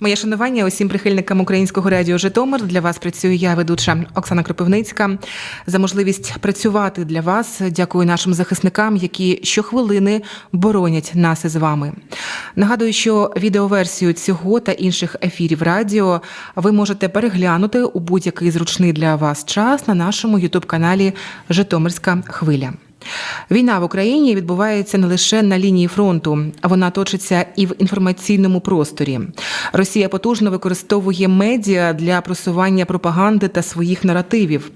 Моє шанування усім прихильникам українського радіо Житомир. Для вас працюю я, ведуча Оксана Кропивницька. За можливість працювати для вас. Дякую нашим захисникам, які щохвилини боронять нас із вами. Нагадую, що відеоверсію цього та інших ефірів радіо ви можете переглянути у будь-який зручний для вас час на нашому ютуб-каналі Житомирська хвиля. Війна в Україні відбувається не лише на лінії фронту, а вона точиться і в інформаційному просторі. Росія потужно використовує медіа для просування пропаганди та своїх наративів.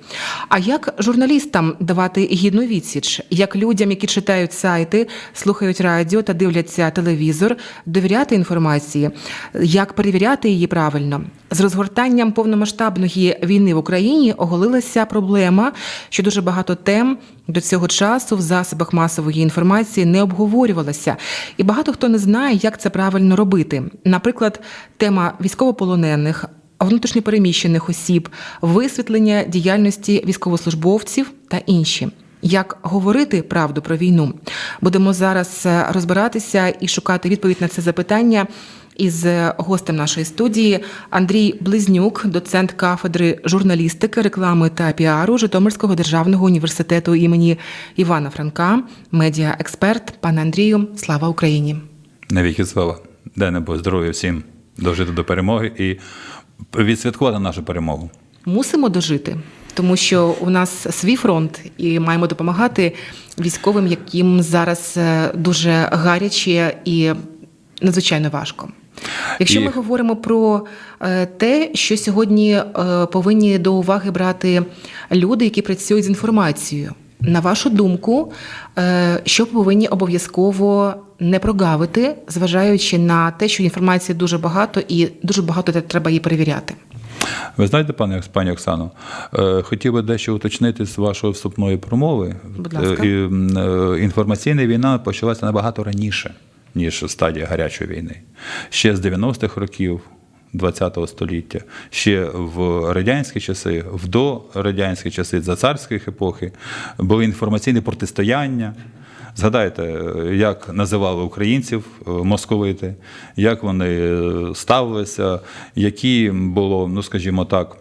А як журналістам давати гідну відсіч, як людям, які читають сайти, слухають радіо та дивляться телевізор, довіряти інформації, як перевіряти її правильно? З розгортанням повномасштабної війни в Україні оголилася проблема, що дуже багато тем до цього часу в засобах масової інформації не обговорювалася, і багато хто не знає, як це правильно робити. Наприклад, тема військовополонених. Внутрішньопереміщених осіб, висвітлення діяльності військовослужбовців та інші. Як говорити правду про війну? Будемо зараз е, розбиратися і шукати відповідь на це запитання із гостем нашої студії Андрій Близнюк, доцент кафедри журналістики, реклами та піару Житомирського державного університету імені Івана Франка, медіаексперт. Пане Андрію, слава Україні! Навіки слава. Дай небо здоров'я всім дожити до перемоги і відсвяткувати нашу перемогу. Мусимо дожити, тому що у нас свій фронт, і маємо допомагати військовим, яким зараз е, дуже гаряче і надзвичайно важко. Якщо І- ми говоримо про е, те, що сьогодні е, повинні до уваги брати люди, які працюють з інформацією, на вашу думку, е, що повинні обов'язково не прогавити, зважаючи на те, що інформації дуже багато і дуже багато треба її перевіряти. Ви знаєте, пане пані Оксано, хотів би дещо уточнити з вашої вступної промови. Будь ласка. Інформаційна війна почалася набагато раніше, ніж стадія гарячої війни. Ще з 90-х років. ХХ століття, ще в радянські часи, в дорадянські часи, за царських епохи, були інформаційні протистояння. Згадайте, як називали українців е, московити, як вони е, ставилися, які було, ну скажімо так,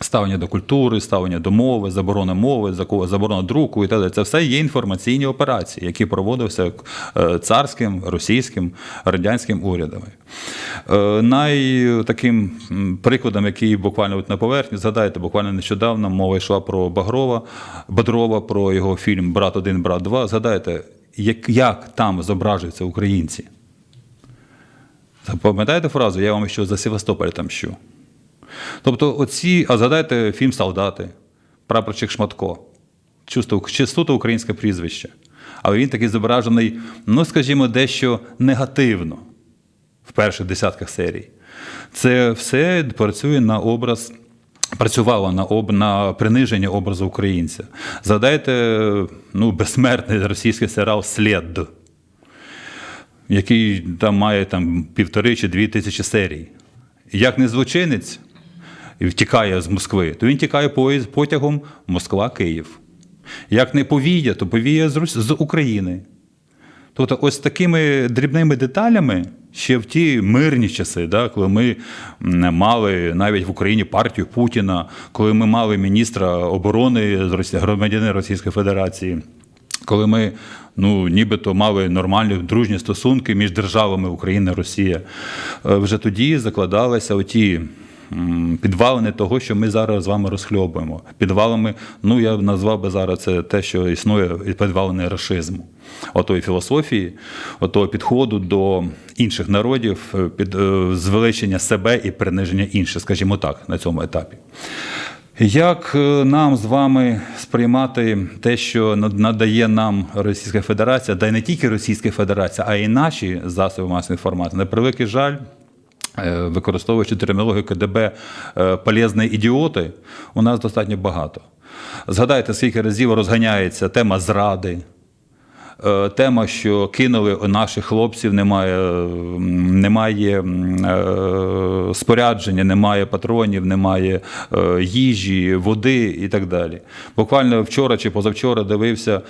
ставлення до культури, ставлення до мови, заборона мови, заборона друку і так далі. Це все є інформаційні операції, які проводилися е, царським, російським, радянським урядами. Е, Най таким прикладом, який буквально на поверхні, згадайте, буквально нещодавно мова йшла про Багрова, Бодрова, про його фільм Брат 1, брат 2. Згадайте, як, як там зображуються українці. Пам'ятаєте фразу Я вам ще за Севастополь тамщу? Тобто, оці, а згадайте фільм Солдати, прапорчик Шматко, чисто, українське прізвище. Але він такий зображений, ну, скажімо, дещо негативно в перших десятках серій. Це все працює на образ. Працювало на об на приниження образу українця. Згадайте ну, безсмертний російський серіал Слід, який там має там, півтори чи дві тисячі серій. Як не злочинець і втікає з Москви, то він тікає потягом Москва-Київ. Як не повія, то повія з, України. Тобто, ось такими дрібними деталями ще в ті мирні часи, да, коли ми мали навіть в Україні партію Путіна, коли ми мали міністра оборони з громадянина Російської Федерації, коли ми ну, нібито мали нормальні дружні стосунки між державами Україна і Росія, е, вже тоді закладалися оті. Підвалини того, що ми зараз з вами розхльобуємо. Підвалами, ну я назвав би зараз це те, що існує підвалини рашизму, отої філософії, отого підходу до інших народів, е, під е, звеличення себе і приниження інших, скажімо так, на цьому етапі. Як е, нам з вами сприймати те, що надає нам Російська Федерація, да й не тільки Російська Федерація, а й наші засоби масової інформації? На превеликий жаль, використовуючи термінологію КДБ е, полезні ідіоти, у нас достатньо багато. Згадайте, скільки разів розганяється тема зради. Е, Тема, що кинули наших хлопців, немає, немає е, спорядження, немає патронів, немає е, їжі, води і так далі. Буквально вчора чи позавчора дивився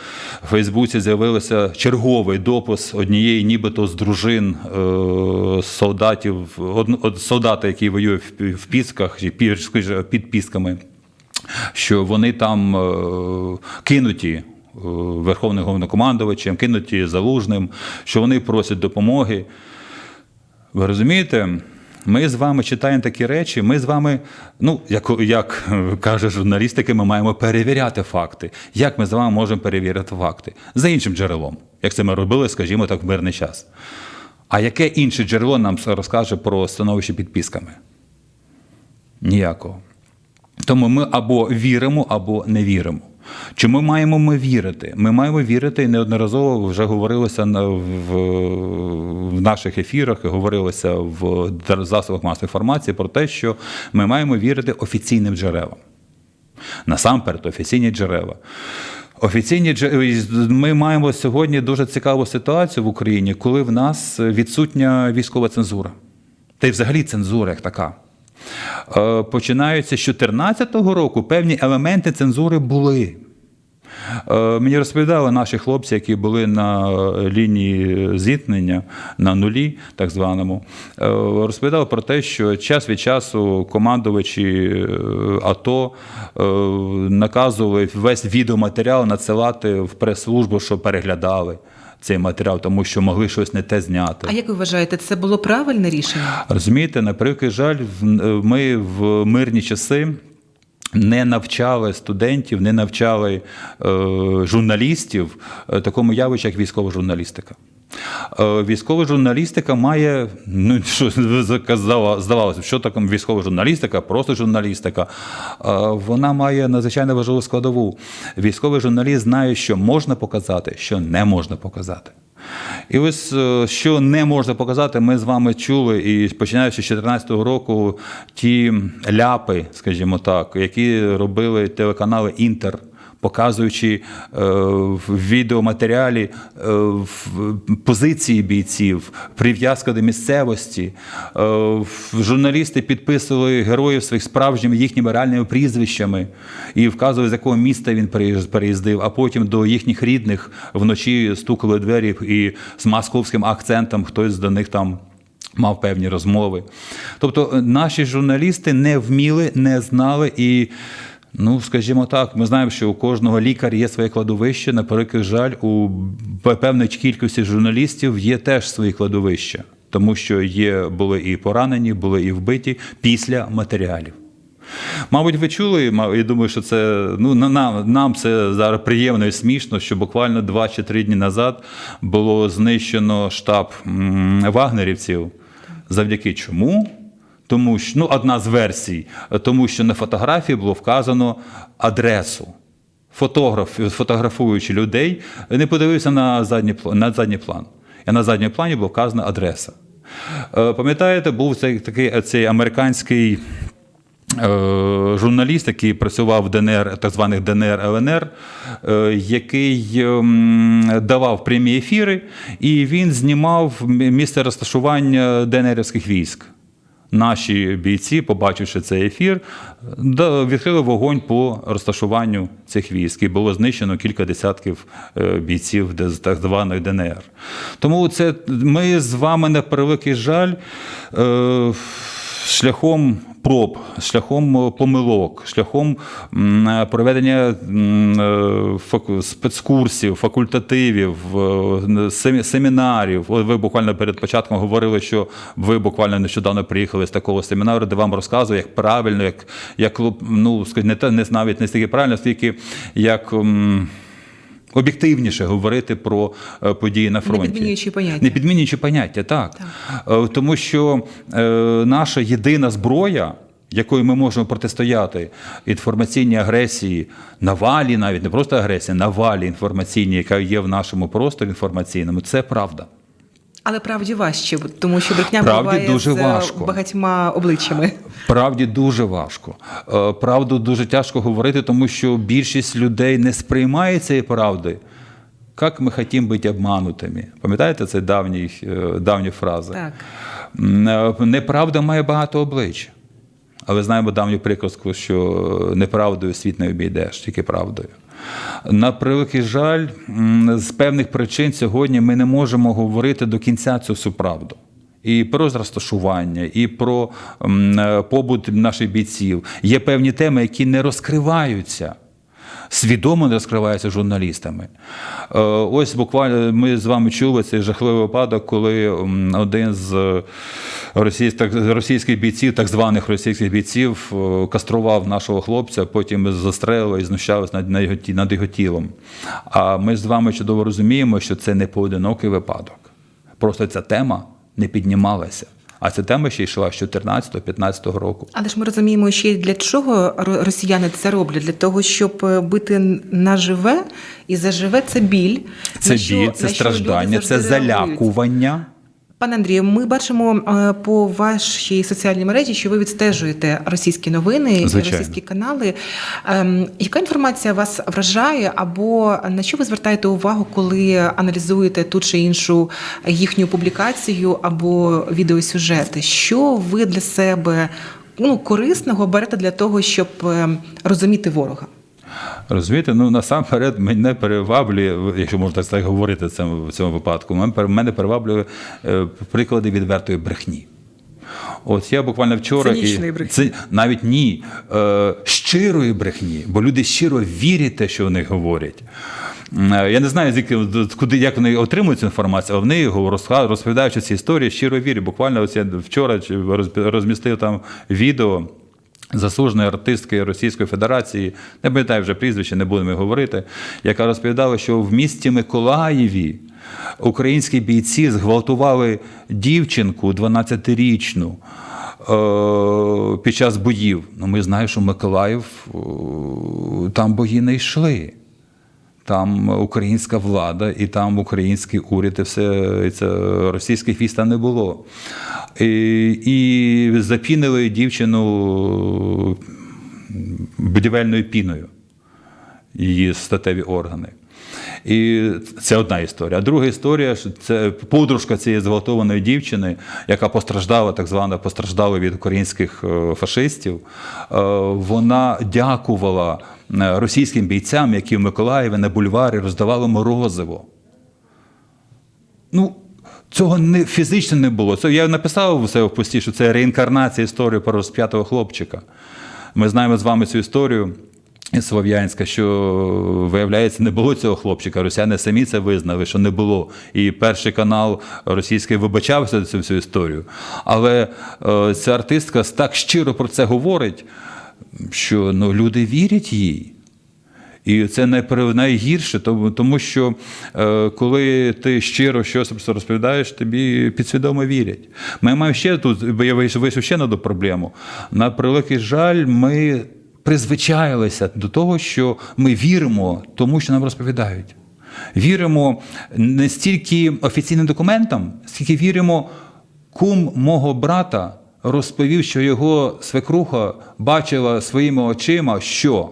в Фейсбуці, з'явився черговий допис однієї, нібито з дружин солдатів, солдата, який воює в, Пісках, чи пі- під Пісками що вони там кинуті Верховним головнокомандувачем, кинуті залужним, що вони просять допомоги. Ви розумієте? Ми з вами читаємо такі речі, ми з вами, ну, як, як каже журналістики, ми маємо перевіряти факти. Як ми з вами можемо перевірити факти? За іншим джерелом, як це ми робили, скажімо так, в мирний час. А яке інше джерело нам розкаже про становище під пісками? Ніякого. Тому ми або віримо, або не віримо. Чому маємо ми вірити? Ми маємо вірити, і неодноразово вже говорилося в, в наших ефірах, і говорилося в засобах масової інформації про те, що ми маємо вірити офіційним джерелам. Насамперед, офіційні джерела. Офіційні ми маємо сьогодні дуже цікаву ситуацію в Україні, коли в нас відсутня військова цензура. Та й взагалі цензура як така. Е, Починаються з 2014 року певні елементи цензури були. Е, Мені розповідали наші хлопці, які були на лінії зіткнення на нулі, так званому, е, розповідали про те, що час від часу командувачі АТО наказували весь відеоматеріал надсилати в прес-службу, щоб переглядали цей матеріал, тому що могли щось не те зняти. А як ви вважаєте, це було правильне рішення? Розумієте, на превеликий жаль, в- ми в мирні часи. Не навчали студентів, не навчали е, журналістів е, такому явищу, як військова журналістика. Е, військова журналістика має, ну що здавалося, що таке військова журналістика, просто журналістика. Е, вона має надзвичайно важливу складову. Військовий журналіст знає, що можна показати, що не можна показати. І ось е, що не можна показати, ми з вами чули, і починаючи з 2014 року, ті ляпи, скажімо так, які робили телеканали Інтер. Показуючи е, в відеоматеріалі е, в позиції бійців, прив'язка до місцевості. Е, журналісти підписували героїв своїх справжніми їхніми реальними прізвищами і вказували, з якого міста він переїздив, а потім до їхніх рідних вночі стукали двері і з московським акцентом хтось до них там. Мав певні розмови. Тобто наші журналісти не вміли, не знали і. Ну, скажімо так, ми знаємо, що у кожного лікаря є своє кладовище. На превеликий жаль, у певної кількості журналістів є теж свої кладовища, тому що є були і поранені, були і вбиті після матеріалів. Мабуть, ви чули, я думаю, що це ну нам, нам це зараз приємно і смішно, що буквально два чи три дні назад було знищено штаб вагнерівців. Завдяки чому? Тому що ну, одна з версій, тому що на фотографії було вказано адресу. Фотограф, фотографуючи людей, не подивився на задній, на задній план. І на задньому плані була вказана адреса. Е, Пам'ятаєте, був цей такий цей американський е, журналіст, який працював в ДНР, так званих ДНР ЛНР, е, який ем, давав прямі ефіри, і він знімав місце розташування ДНРівських військ. Наші бійці, побачивши цей ефір, відкрили вогонь по розташуванню цих військ. І було знищено кілька десятків е, бійців з так званої ДНР. Тому це ми з вами на превеликий жаль. е, шляхом проб, шляхом е, помилок, шляхом е, проведення е, спецкурсів, факультативів, семінарів. Ви буквально перед початком говорили, що ви буквально нещодавно приїхали з такого семінару, де вам розказує, як правильно, як, як ну, не, не навіть не стільки правильно, стільки як. Об'єктивніше говорити про е, події на фронті. підмінюючи поняття. Не підмінюючи поняття, так. так. Тому що е, наша єдина зброя, якою ми можемо протистояти інформаційній агресії, навалі, навіть не просто агресії, навалі інформаційній, яка є в нашому просторі інформаційному, це правда. Але правді важче, тому що брехня Правді буває дуже з е, важко. багатьма обличчями. Правді дуже важко. Е, Правду дуже тяжко говорити, тому що більшість людей не сприймає цієї правди. Як ми хотімо бути обманутими? Пам'ятаєте це е, давні фрази? Так. Е, Неправда має багато облич. Але знаємо давню приказку, що неправдою світ не обійдеш, тільки правдою. На превеликий жаль, з певних причин сьогодні ми не можемо говорити до кінця цю всю правду. І про розташування, і про е, побут наших бійців. Є певні теми, які не розкриваються свідомо не розкриваються журналістами. Е, Ось буквально ми з вами чули цей жахливий випадок, коли один з російських бійців, так званих російських бійців, е, кастрував нашого хлопця, потім застрелив і знущався над, над його над його тілом. А ми з вами чудово розуміємо, що це не поодинокий випадок. Просто ця тема не піднімалася. А ця тема ще йшла з 14-15 року. Але ж ми розуміємо, ще для чого ро- росіяни це роблять? Для того, щоб е, бити на живе, і заживе це біль. Це біль, це що страждання, це залякування. Пане Андрію, ми бачимо е, по вашій соціальній мережі, що ви відстежуєте російські новини, Звичайно. російські канали. Ем, Яка інформація вас вражає, або на що ви звертаєте увагу, коли аналізуєте ту чи іншу їхню публікацію або відеосюжети? Що ви для себе ну, корисного берете для того, щоб ем, розуміти ворога? Розумієте, ну насамперед мене переваблює, якщо можна так говорити в цьому, випадку, мене пер- переваблює е, приклади відвертої брехні. От я буквально вчора Цинічної брехні. Це навіть ні, е, щирої брехні, бо люди щиро вірять те, що вони говорять. Е, Я не знаю, звідки куди як вони отримують цю інформацію, але вони його розповідаючи ці історії, щиро вірять. Буквально ось я вчора розмістив там відео заслуженої артистки Російської Федерації, не пам'ятаю вже прізвище, не будемо говорити, яка розповідала, що в місті Миколаєві українські бійці зґвалтували дівчинку 12-річну. е, Під час боїв. Ну, ми знаємо, що Миколаїв е, там бої не йшли. Там українська влада, і там український уряд, і все і це російських військ не було. І, і запінили дівчину будівельною піною, її статеві органи. І це одна історія. А друга історія це подружка цієї зґвалтованої дівчини, яка постраждала, так звана постраждала від українських е, фашистів. Е, Вона дякувала е, російським бійцям, які в Миколаєві на бульварі роздавали морозиво. Ну, цього не, фізично не було. Це, я написав у себе в пості, що це реінкарнація історії про розп'ятого хлопчика. Ми знаємо з вами цю історію Слов'янська, що, виявляється, не було цього хлопчика. Росіяни самі це визнали, що не було. І перший канал російський вибачався за цю всю історію. Але е, ця артистка так щиро про це говорить, що ну, люди вірять їй. І це найгірше, тому, що е, коли ти щиро щось розповідаєш, тобі підсвідомо вірять. Ми маємо ще тут, бо я вийшов ще на одну проблему. На превеликий жаль, ми призвичаїлися до того, що ми віримо тому, що нам розповідають. Віримо не стільки офіційним документам, скільки віримо, кум мого брата розповів, що його свекруха бачила своїми очима, що.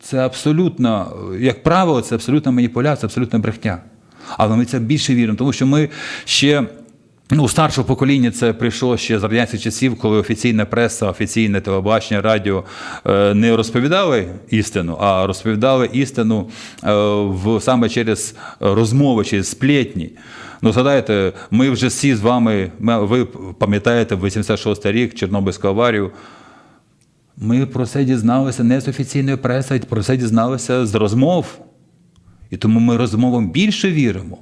Це абсолютно, як правило, це абсолютна маніпуляція, абсолютна брехня. Але ми це більше віримо, тому що ми ще. Ну, у старшого покоління це прийшло ще з радянських часів, коли офіційна преса, офіційне телебачення, радіо е, не розповідали істину, а розповідали істину е, в, саме через розмови, через сплетні. Ну, згадайте, ми вже всі з вами, ви пам'ятаєте, 86 рік, Чорнобильську аварію. Ми про це дізналися не з офіційної преси, а про це дізналися з розмов. І тому ми розмовам більше віримо.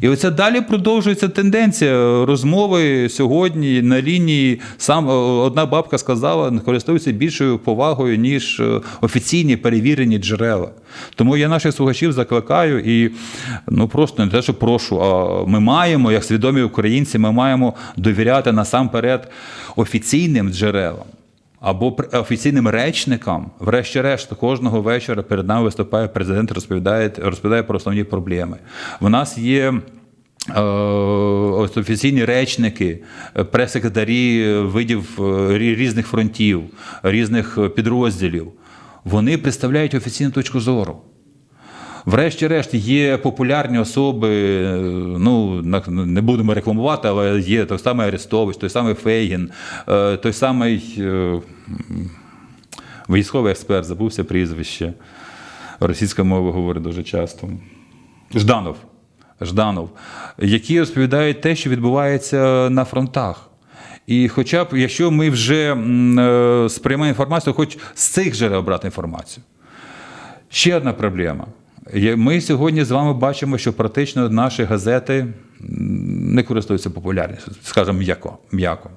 І оце далі продовжується тенденція розмови сьогодні на лінії. Сам е, одна бабка сказала, користуються більшою повагою, ніж е, офіційні перевірені джерела. Тому я наших слухачів закликаю і ну просто не те, що прошу, а ми маємо, як свідомі українці, ми маємо довіряти насамперед офіційним джерелам або офіційним речникам, врешті-решт, кожного вечора перед нами виступає президент, розповідає, розповідає про основні проблеми. У нас є. е, Ось офіційні речники, е, прес-секретарі е, видів різних фронтів, різних підрозділів. Вони представляють офіційну точку зору. Врешті-решт є популярні особи, е, ну не будемо рекламувати, але є той самий Арестович, той самий Фейгін, е, той самий е, військовий експерт, забувся прізвище. Російська мова говорить дуже часто. Жданов. Жданов, які розповідають те, що відбувається на фронтах. І хоча б, якщо ми вже сприймаємо інформацію, хоч з цих джерел брати інформацію. Ще одна проблема. Ми сьогодні з вами бачимо, що практично наші газети не користуються популярністю, скажімо, м'яко. м'яко.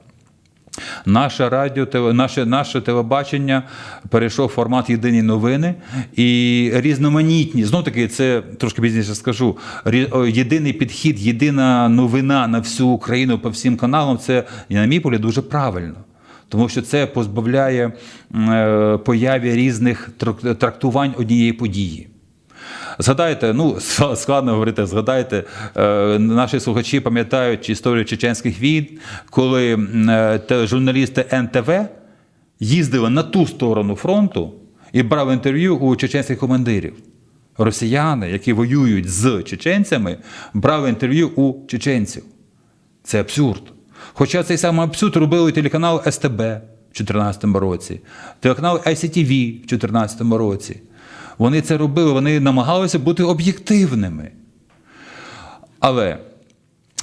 Наше радіо, наше, наше телебачення перейшов в формат єдині новини і різноманітні. Знов таки, це трошки пізніше скажу. Єдиний підхід, єдина новина на всю Україну по всім каналам. Це, на мій погляд, дуже правильно. Тому що це позбавляє е, появі різних трактувань однієї події. Згадайте, ну складно говорити, згадайте, е, наші слухачі пам'ятають історію чеченських війн, коли е, журналісти НТВ їздили на ту сторону фронту і брали інтерв'ю у чеченських командирів. Росіяни, які воюють з чеченцями, брали інтерв'ю у чеченців. Це абсурд. Хоча цей самий абсурд робили телеканал СТБ в 2014 році, телеканал ICTV в 2014 році. Вони це робили, вони намагалися бути об'єктивними. Але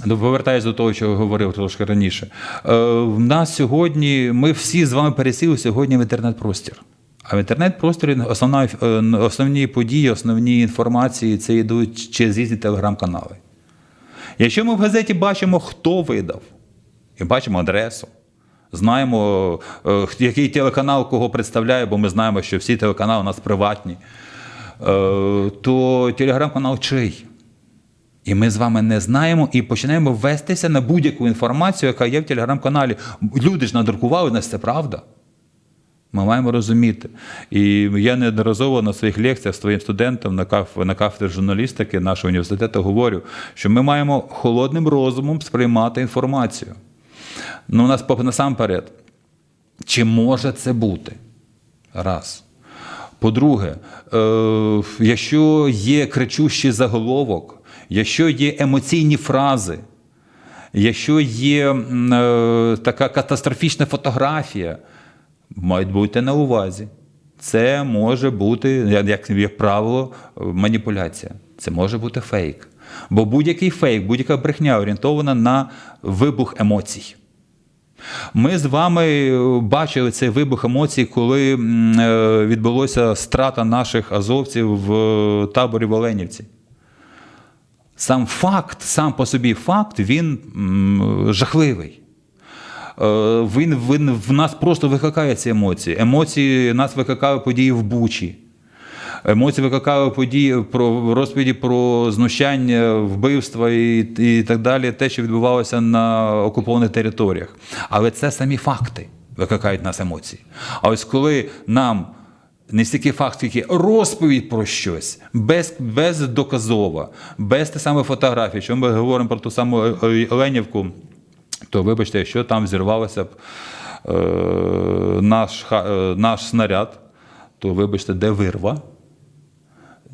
ну, повертаюся до того, що я говорив трошки раніше. Е, в нас сьогодні, ми всі з вами пересіли сьогодні в інтернет-простір. А в інтернет-просторі основна, е, основні події, основні інформації це йдуть через різні телеграм-канали. Якщо ми в газеті бачимо, хто видав, і бачимо адресу, знаємо, е, який телеканал кого представляє, бо ми знаємо, що всі телеканали у нас приватні, е, то телеграм-канал чий? І ми з вами не знаємо і починаємо вестися на будь-яку інформацію, яка є в телеграм-каналі. Люди ж надрукували нас, це правда. Ми маємо розуміти. І я неодноразово на своїх лекціях своїм студентам на каф- на кафедрі журналістики нашого університету говорю, що ми маємо холодним розумом сприймати інформацію. Ну, у нас насамперед, чи може це бути? Раз. По-друге, е, якщо є кричущий заголовок, якщо є емоційні фрази, якщо є е, така катастрофічна фотографія, мають бути на увазі. Це може бути, як, як, правило, маніпуляція. Це може бути фейк. Бо будь-який фейк, будь-яка брехня орієнтована на вибух емоцій. Ми з вами е, бачили цей вибух емоцій, коли е, відбулася страта наших азовців в е, таборі в. Сам факт, сам по собі факт, він жахливий. Він, він в нас просто викликає ці емоції. Емоції нас викликали події в Бучі. Емоції викликали події про розповіді про знущання, вбивства і, і так далі, те, що відбувалося на окупованих територіях. Але це самі факти викликають нас емоції. А ось коли нам не стільки факт, скільки розповідь про щось, без, бездоказова, без те саме фотографії, що ми говоримо про ту саму Оленівку, то вибачте, якщо там зірвався б е, наш, е, наш снаряд, то вибачте, де вирва,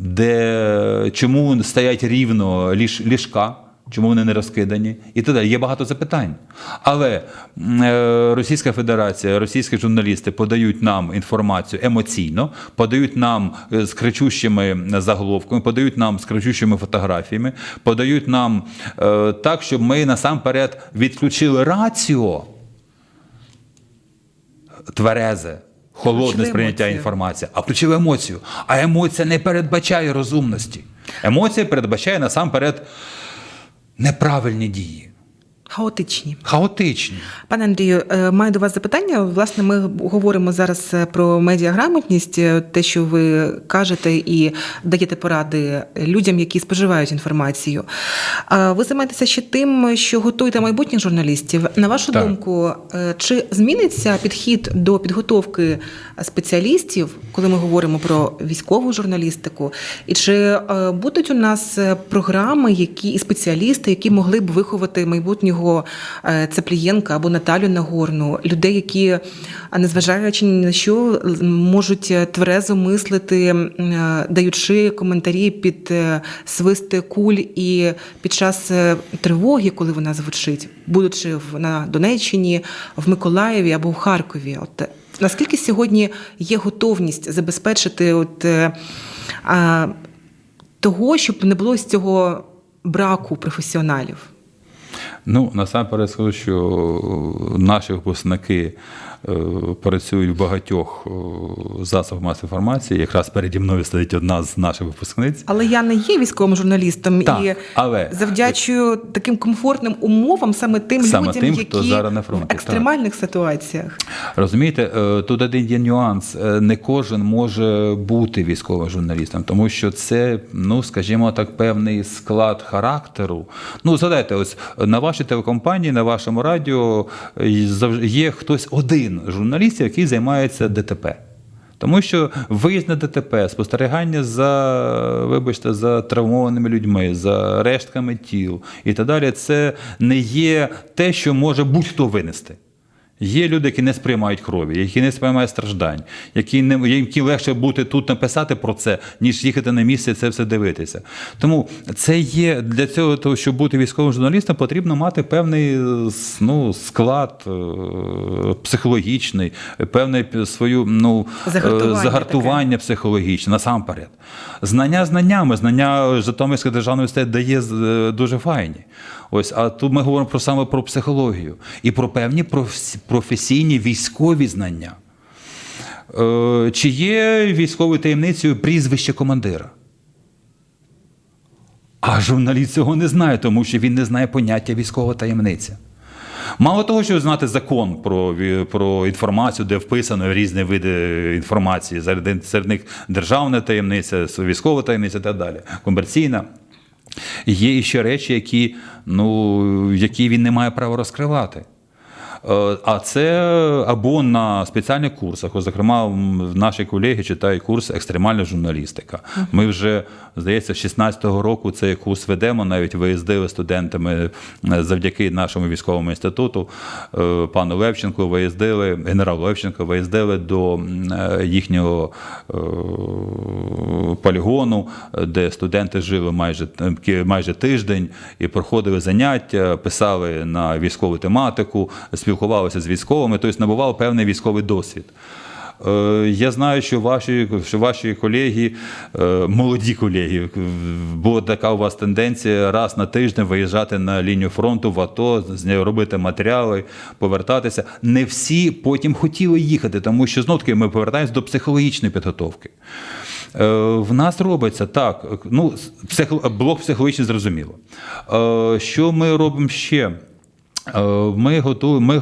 де чому стоять рівно ліж, ліжка, чому вони не розкидані, і так далі. Є багато запитань. Але е, Російська Федерація, російські журналісти подають нам інформацію емоційно, подають нам е, з кричущими заголовками, подають нам з кричущими фотографіями, подають нам е, так, щоб ми насамперед відключили раціо тверезе, холодне сприйняття емоцію. інформації, а включив емоцію. А емоція не передбачає розумності. Емоція передбачає насамперед неправильні дії, Хаотичні. хаотичні. Пане Андрію, е, маю до вас запитання. Власне, ми говоримо зараз е, про медіаграмотність, е, те, що ви кажете і даєте поради людям, які споживають інформацію. Ви займаєтеся ще тим, що готуєте майбутніх журналістів. На вашу Так. думку, чи зміниться підхід до підготовки спеціалістів, коли ми говоримо про військову журналістику? І чи будуть у нас програми, які і спеціалісти, які могли б виховати майбутнього Висоцького, е, Цеплієнка або Наталю Нагорну, людей, які, незважаючи ні на що, можуть е, тверезо мислити, е, даючи коментарі під свисти куль і під час тривоги, коли вона звучить, будучи на Донеччині, в Миколаєві або в Харкові. От наскільки сьогодні є готовність забезпечити от, а, того, щоб не було з цього браку професіоналів? Ну, насамперед скажу, що наші випускники е, працюють в багатьох е, засобах масової інформації. Якраз переді мною стоїть одна з наших випускниць. Але я не є військовим журналістом Так, і але- завдячую таким комфортним умовам саме тим Саме людям, тим, які хто зараз на фронті, в екстремальних ситуаціях. Розумієте, е, тут один є нюанс. Не кожен може бути військовим журналістом, тому що це, ну скажімо так, певний склад характеру. Ну, згадайте, ось на вашій телекомпанії, на вашому радіо є хтось один журналіст, який займається ДТП. Тому що виїзд на ДТП, спостерігання за, вибачте, за травмованими людьми, за рештками тіл і так далі, це не є те, що може будь-хто винести. Є люди, які не сприймають крові, які не сприймають страждань, які не які легше бути тут написати про це, ніж їхати на місце і це все дивитися. Тому це є для цього, того, щоб бути військовим журналістом, потрібно мати певний е, ну, склад е, психологічний, певне свою ну, е, Загартування загартування психологічне насамперед. Знання знаннями, знання Житомирської державної університет дає дуже файні. Ось, а тут ми говоримо про саме про психологію і про певні професійні військові знання. Е, Чи є військовою таємницею прізвище командира? А журналіст цього не знає, тому що він не знає поняття військова таємниця. Мало того, що знати закон про, про інформацію, де вписано різні види інформації, серед, них державна таємниця, військова таємниця і так далі, комерційна. Є ще речі, які, ну, які він не має права розкривати. Е, А це або на спеціальних курсах. Ось, Зокрема, наші колеги читають курс екстремальна журналістика. Ми вже, здається, з 16-го року цей курс ведемо, навіть виїздили студентами е, завдяки нашому військовому інституту. е, Пану Левченку виїздили, генералу Левченко виїздили до їхнього полігону, де студенти жили майже, майже тиждень і проходили заняття, писали на військову тематику, спілкувалися з військовими, тобто набували певний військовий досвід. Е, Я знаю, що ваші, що ваші колеги, е, молоді колеги, була така у вас тенденція раз на тиждень виїжджати на лінію фронту в АТО, робити матеріали, повертатися. Не всі потім хотіли їхати, тому що знов таки ми повертаємося до психологічної підготовки. Е, В нас робиться так. Ну, блок психологічний зрозуміло. Що ми робимо ще? Е, Ми готуємо, ми е,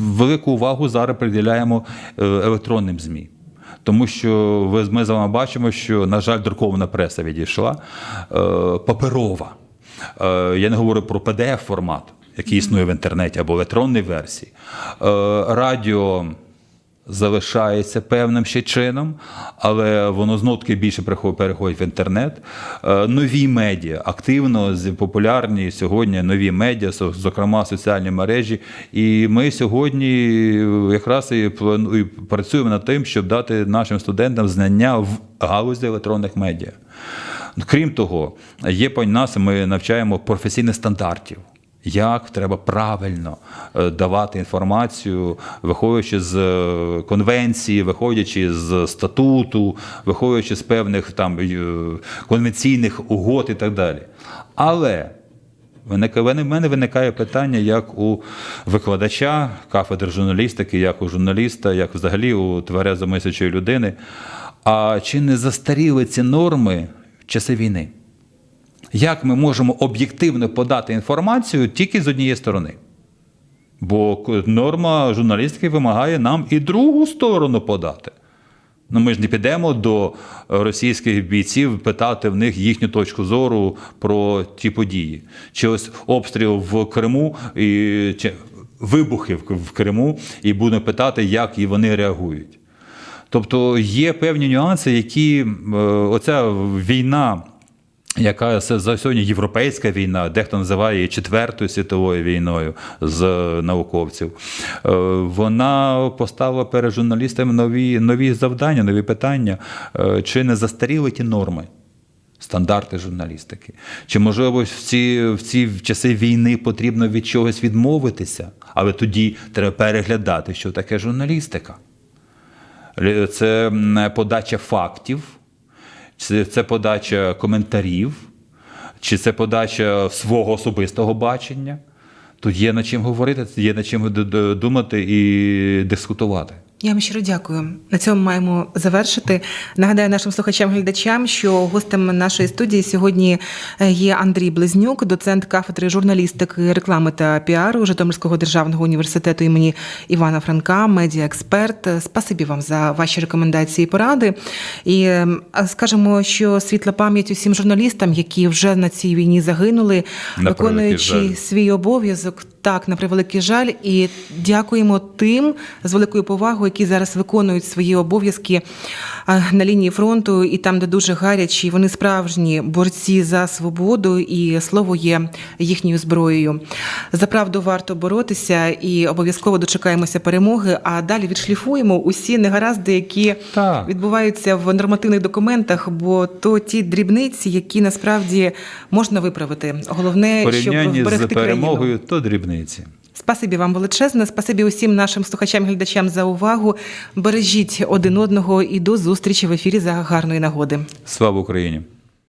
велику увагу зараз приділяємо е, електронним ЗМІ. Тому що ми з вами бачимо, що, на жаль, друкована преса відійшла, паперова. Я не говорю про pdf формат який існує в інтернеті, або електронній версії. Радіо залишається певним ще чином, але воно знов таки більше переходить в інтернет. Е, Нові медіа активно популярні сьогодні нові медіа, зокрема соціальні мережі. І ми сьогодні якраз і плану- і працюємо над тим, щоб дати нашим студентам знання в галузі електронних медіа. Крім того, є по нас, ми навчаємо професійних стандартів. Як треба правильно е, давати інформацію, виходячи з е, конвенції, виходячи з статуту, виходячи з певних там е, конвенційних угод і так далі. Але в мене виникає питання як у викладача кафедри журналістики, як у журналіста, як взагалі у тверезо мислячої людини. А чи не застаріли ці норми в часи війни? Як ми можемо об'єктивно подати інформацію тільки з однієї сторони? Бо норма журналістики вимагає нам і другу сторону подати. Ну, ми ж не підемо до російських бійців питати в них їхню точку зору про ті події. Чи ось обстріл в Криму і чи вибухи в Криму, і будемо питати, як і вони реагують. Тобто є певні нюанси, які е, оця війна яка за сьогодні європейська війна, дехто називає її четвертою світовою війною з науковців. Е, Вона поставила перед журналістами нові, нові завдання, нові питання, Е, чи не застаріли ті норми. Стандарти журналістики. Чи можливо в ці, в ці часи війни потрібно від чогось відмовитися, але тоді треба переглядати, що таке журналістика. Це подача фактів, це, це подача коментарів, чи це подача свого особистого бачення. Тут є над чим говорити, є над чим думати і дискутувати. Я вам щиро дякую. На цьому маємо завершити. Нагадаю нашим слухачам-глядачам, що гостем нашої студії сьогодні е, є Андрій Близнюк, доцент кафедри журналістики, реклами та піару Житомирського державного університету імені Івана Франка, медіаексперт. Спасибі вам за ваші рекомендації і поради. І скажемо, що світла пам'ять усім журналістам, які вже на цій війні загинули, виконуючи свій обов'язок. Так, на превеликий жаль, і дякуємо тим з великою повагою, які зараз виконують свої обов'язки на лінії фронту, і там, де дуже гарячі, вони справжні борці за свободу, і слово є їхньою зброєю. За правду варто боротися і обов'язково дочекаємося перемоги. А далі відшліфуємо усі негаразди, які Так. відбуваються в нормативних документах, бо то ті дрібниці, які насправді можна виправити. Головне, щоб порівнянні з вберегти країну. перемогою, то дрібниці. Спасибі вам величезне. Спасибі усім нашим слухачам-глядачам за увагу. Бережіть один одного і до зустрічі в ефірі за гарної нагоди. Слава Україні!